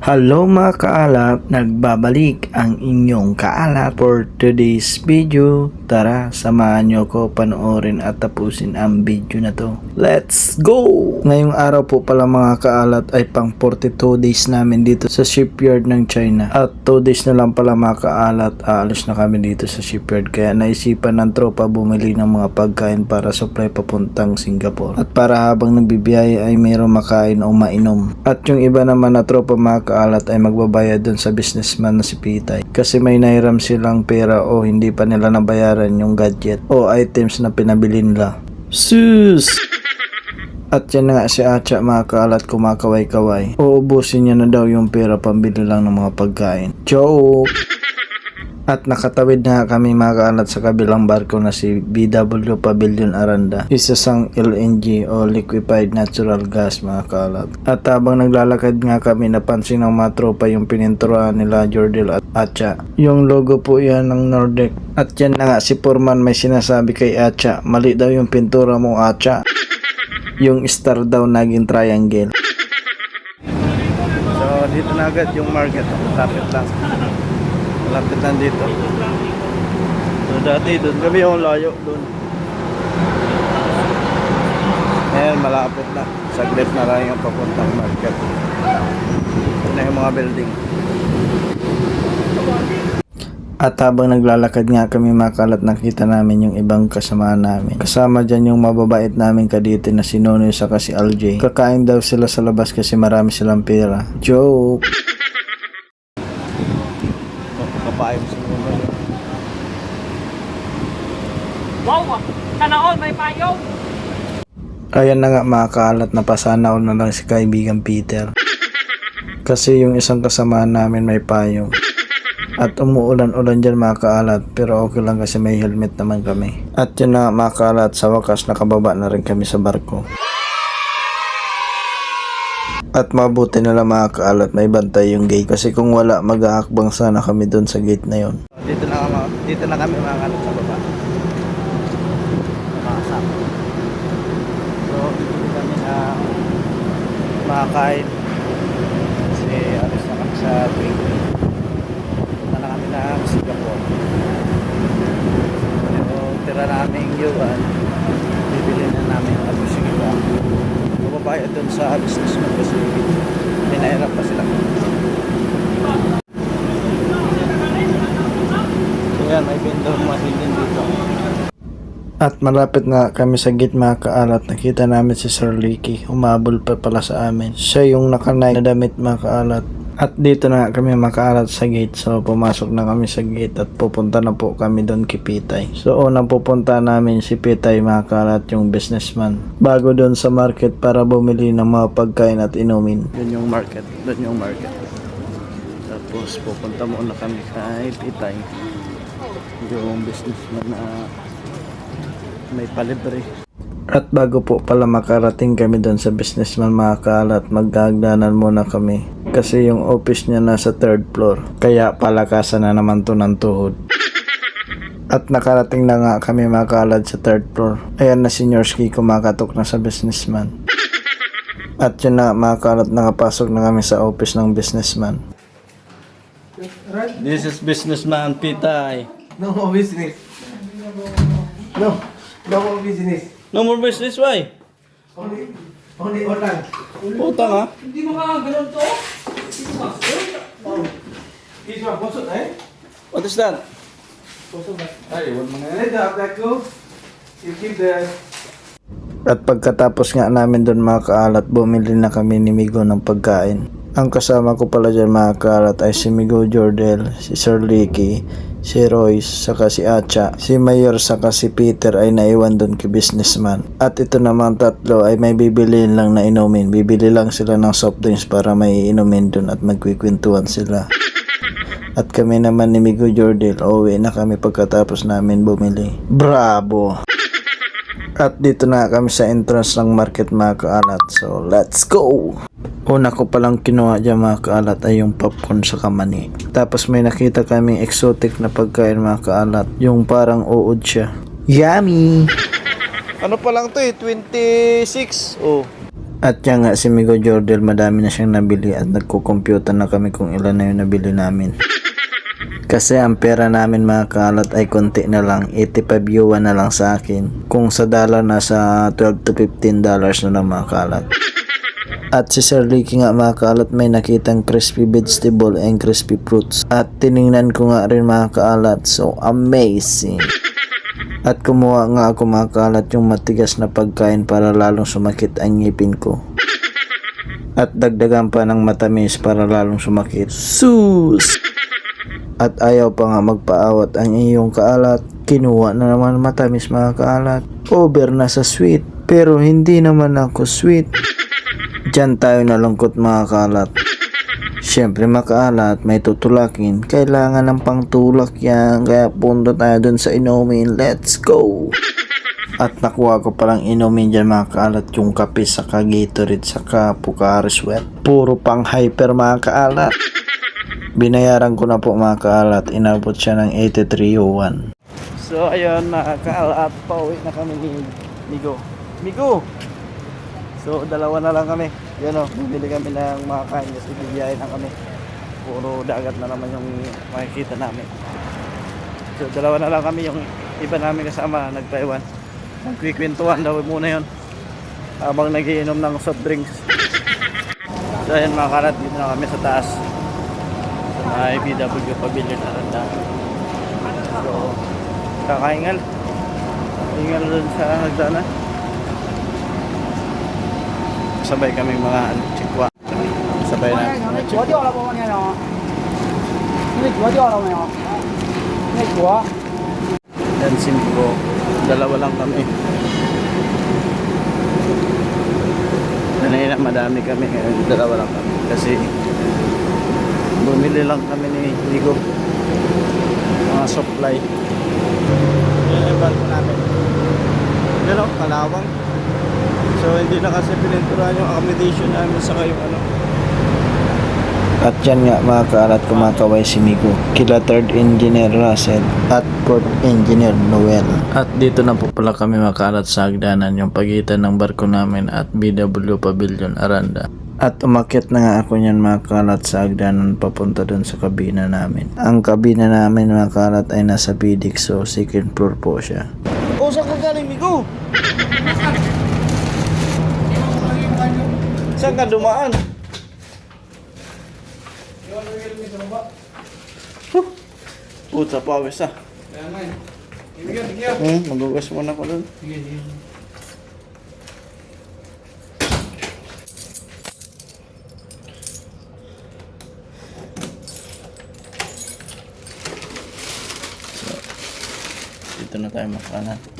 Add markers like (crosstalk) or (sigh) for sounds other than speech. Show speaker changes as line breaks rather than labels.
Hello mga kaalat, nagbabalik ang inyong kaalat for today's video. Tara, samahan nyo ko panoorin at tapusin ang video na to. Let's go! Ngayong araw po pala mga kaalat ay pang 42 days namin dito sa shipyard ng China. At 2 days na lang pala mga kaalat, aalis na kami dito sa shipyard. Kaya naisipan ng tropa bumili ng mga pagkain para supply papuntang Singapore. At para habang nagbibiyaya ay mayroong makain o mainom. At yung iba naman na tropa mga kaalat ay magbabayad dun sa businessman na si Pitay. Kasi may nairam silang pera o hindi pa nila nabayaran yung gadget o items na pinabili nila. Sus! (laughs) At yan na nga si Acha mga kaalat kumakaway-kaway. Uubusin niya na daw yung pera pambili lang ng mga pagkain. Joke! (laughs) At nakatawid na kami mga kaalat sa kabilang barko na si BW Pavilion Aranda. Isa sang LNG o liquefied natural gas mga kaalat. At habang naglalakad nga kami napansin ng mga tropa yung pininturahan nila Jordel at Acha. Yung logo po yan ng Nordic. At yan na nga si Foreman may sinasabi kay Acha. Mali daw yung pintura mo Acha. (laughs) yung star daw naging triangle. So dito na agad yung market. Lapit lang. Lapit lang dito. So dati doon kami yung layo doon. Ngayon malapit na. Saglit na lang yung papuntang market. Ito na yung mga building. At habang naglalakad nga kami makalat nakita namin yung ibang kasama namin. Kasama dyan yung mababait namin kadito na si Nonoy saka si LJ. Kakain daw sila sa labas kasi marami silang pera. Joke! (laughs) Kapain sa Nonoy.
Wow! Sana all may payong!
Ayan na nga mga kaalat na pasana all na lang si kaibigan Peter. Kasi yung isang kasamahan namin may payong. At umuulan-ulan dyan mga kaalat pero okay lang kasi may helmet naman kami. At yun na mga kaalat sa wakas nakababa na rin kami sa barko. At mabuti na lang mga kaalat may bantay yung gate kasi kung wala mag-aakbang sana kami doon sa gate na yon. Dito na kami, dito na kami mga kaalat sa baba. Mga kasama. So, dito kami na makakain. Kasi alis na kami sa 20. Punta na kami ng Singapore. Yung tira namin yuan, bibili na namin ang ano yung iba. Bumabayad doon sa businessman kasi pinahirap pa sila. So yan, may vendor machine din dito. At malapit nga kami sa mga kaalat, nakita namin si Sir Licky, umabol pa pala sa amin. Siya yung nakanay na damit mga kaalat. At dito na kami makaalat sa gate, so pumasok na kami sa gate at pupunta na po kami doon kay Pitay. So unang pupunta namin si Pitay mga kaalat yung businessman. Bago doon sa market para bumili ng mga pagkain at inumin. Doon yung market, doon yung market. Tapos pupunta muna kami kay Pitay. Yung businessman na may palibre. At bago po pala makarating kami doon sa businessman mga kaalat, magdagdanan muna kami. Kasi yung office niya nasa third floor. Kaya palakasan na naman to ng tuhod. At nakarating na nga kami mga kaalat sa third floor. Ayan na si Nyorski kumakatok na sa businessman. At yun na mga kaalat nakapasok na kami sa office ng businessman. This is businessman Pitay.
No more business. No, no more business.
No more business, why?
Only, only online.
Utang ha?
Hindi mo ka ganun to?
This one, eh?
What is that?
It? Hey, one minute. Let the go. You the.
At pagkatapos nga namin doon mga kaalat, bumili na kami ni Migo ng pagkain. Ang kasama ko pala dyan mga kaalat ay si Migo Jordel, si Sir Licky, si Royce, saka si Acha, si Mayor, saka si Peter ay naiwan doon kay businessman. At ito namang tatlo ay may bibiliin lang na inumin. Bibili lang sila ng soft drinks para may inumin doon at magkikwentuhan sila. (laughs) At kami naman ni Migo Jordel, uwi na kami pagkatapos namin bumili. Bravo! (laughs) At dito na kami sa entrance ng market mga kaalat. So, let's go! Una ko palang kinuha dyan mga kaalat ay yung popcorn sa kamani. Tapos may nakita kaming exotic na pagkain mga kaalat. Yung parang uod siya. Yummy! (laughs) Ano pa lang to eh? 26? Oh. At yan nga si Migo Jordel madami na siyang nabili at nagko-computer na kami kung ilan na yung nabili namin. (laughs) Kasi ang pera namin mga kalat ay konti na lang, 85 yuan na lang sa akin. Kung sa dollar nasa 12 to 15 dollars na lang mga kalat. (laughs) At si Sir Ricky nga mga kaalat may nakitang crispy vegetable and crispy fruits. At tiningnan ko nga rin mga kaalat. So amazing. (laughs) At kumuha nga ako mga kaalat yung matigas na pagkain para lalong sumakit ang ngipin ko. (laughs) At dagdagan pa ng matamis para lalong sumakit. Sus! (laughs) At ayaw pa nga magpaawat ang iyong kaalat. Kinuha na naman matamis mga kaalat. Over na sa sweet. Pero hindi naman ako sweet. Diyan tayo nalungkot mga kalat. Siyempre makaalat, may tutulakin. Kailangan ng pangtulak yan. Kaya punta tayo dun sa inumin. Let's go! At nakuha ko palang inumin dyan mga kaalat yung kape sa Gatorade saka Pocari Sweat. Puro pang hyper mga kaalat. Binayaran ko na po mga kaalat. Inabot siya ng 83 yuan. So ayun mga kaalat, pauwi na kami ni Migo. Migo! So, dalawa na lang kami. Yan o, bumili kami ng mga kain kasi bibiyahe na kami. Puro dagat na naman yung makikita namin. So, dalawa na lang kami yung iba namin kasama, nag-Taiwan. Nagkikwentuhan daw muna yon habang nagiinom ng soft drinks. So, ayan mga karat, dito na kami sa taas. Sa may BW Pavilion Aranda. So, kakaingal. Ingal dun sa hagdanan sabay kami mga ano, chikwa. Sabay na. Yan simpo. Dalawa lang kami. Nanay na madami kami. Dalawa lang kami. Kasi bumili lang kami ni Ligo. Mga supply. Yan ang namin. Pero kalawang. So hindi na kasi pininturahan yung accommodation namin sa kayo ano. At yan nga mga kaalat kumakaway si Migo kila third engineer Russell at fourth engineer Noel. At dito na po pala kami mga kaalat sa hagdanan yung pagitan ng barko namin at BW Pavilion Aranda. At umakyat na nga ako niyan mga kalat sa hagdanan papunta dun sa kabina namin. Ang kabina namin mga kalat ay nasa bidik so second floor po siya. O saan ka galing Migo? (laughs) Saan ka dumaan? Huh. Puta pawis ah. Hmm, magugas muna ko. So, dito na tayo makanan.